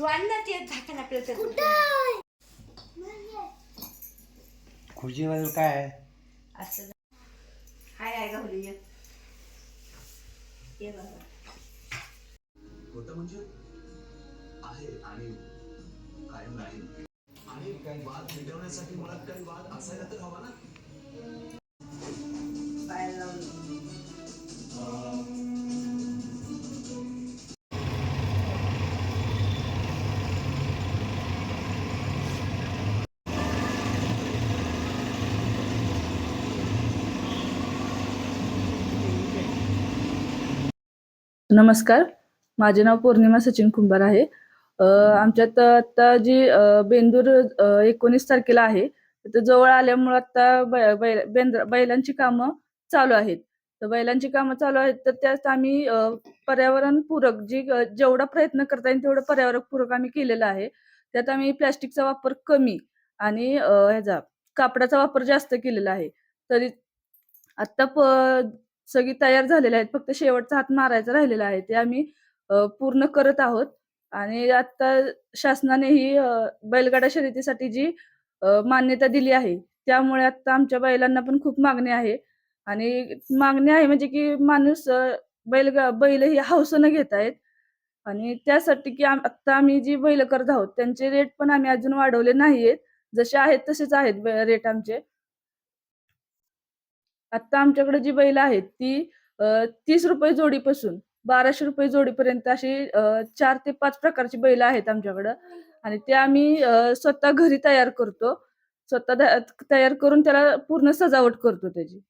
तू आण ना ते झाकण आपल्याला खुर्ची बाजू काय आहे? असं हाय आहे गौरी ये. ये बघा. होतं म्हणजे आहे आणि कायम राहील. आणि काही वाद मिटवण्यासाठी मुळात काही वाद असायला तर हवा ना? नमस्कार. माझे नाव पौर्णिमा सचिन कुंभार आहे. आमच्यात आता जी बेंदूर एकोणीस तारखेला आहे तर जवळ आल्यामुळे आता बै- बेंद्र- बैलांची कामं चालू आहेत. तर बैलांची कामं चालू आहेत तर त्यात आम्ही पर्यावरणपूरक जी जेवढा प्रयत्न करता येईल तेवढं पर्यावरणपूरक आम्ही केलेलं आहे. त्यात आम्ही प्लॅस्टिकचा वापर कमी आणि ह्याचा कापडाचा वापर जास्त केलेला आहे. तरी आत्ता प सगळी तयार झालेले आहेत. फक्त शेवटचा हात मारायचा राहिलेला आहे. ते आम्ही पूर्ण करत आहोत. आणि आता शासनाने ही बैलगाडा शर्यतीसाठी जी मान्यता दिली आहे त्यामुळे आता आमच्या बैलांना पण खूप मागणी आहे. आणि मागणी आहे म्हणजे की माणूस बैलगा बैल ही हौसनं घेत आहेत. आणि त्यासाठी की आता आम्ही जी बैल करत आहोत त्यांचे रेट पण आम्ही अजून वाढवले नाहीयेत. जसे आहेत तसेच आहेत रेट आमचे. आता आमच्याकडे जी बैल आहेत ती तीस रुपये जोडीपासून बाराशे रुपये जोडीपर्यंत अशी चार ते पाच प्रकारची बैल आहेत आमच्याकडं. आणि ते आम्ही स्वतः घरी तयार करतो. स्वतः तयार करून त्याला पूर्ण सजावट करतो त्याची.